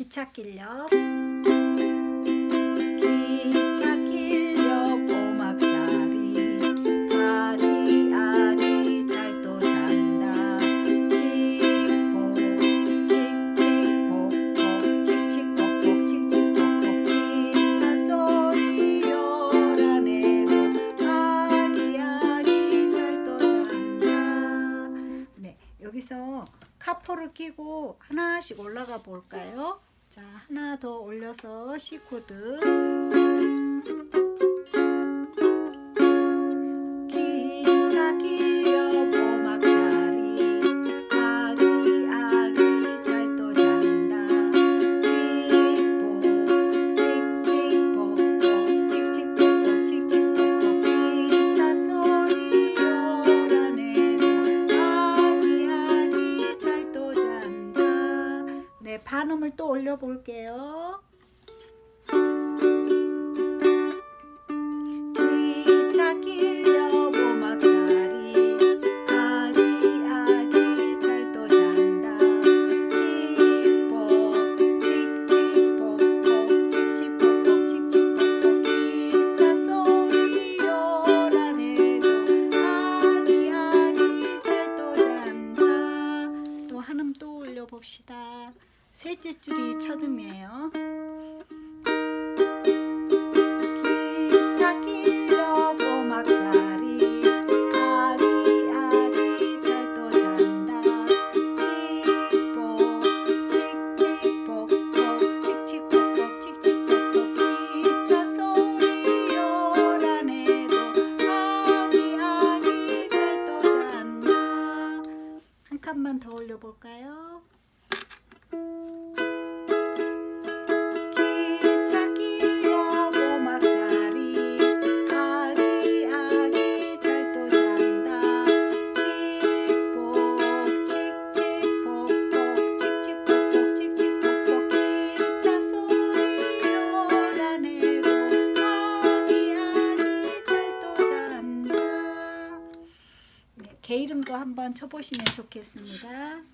기찻길역 기찻길역 오막살이 아기 아기 잘도 잔다. 칙복 칙칙복복 칙칙복복 칙칙복복 기차 소리 요란해도 아기 아기 잘도 잔다. 네 여기서 카포를 끼고 하나씩 올라가 볼까요? 자 하나 더 올려서 C 코드 네 반음을 또 한음 또 올려봅시다 셋째 줄이 첫음이에요. 기차 길려 보막살이 아기 아기 잘도 잔다. 칙복 칙칙복복 칙칙복복 칙칙복복 기차 소리 요란해도 아기 아기 잘도 잔다. 한 칸만 더 올려볼까요? 개 이름도 한번 쳐보시면 좋겠습니다.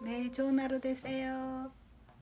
네, 좋은 하루 되세요.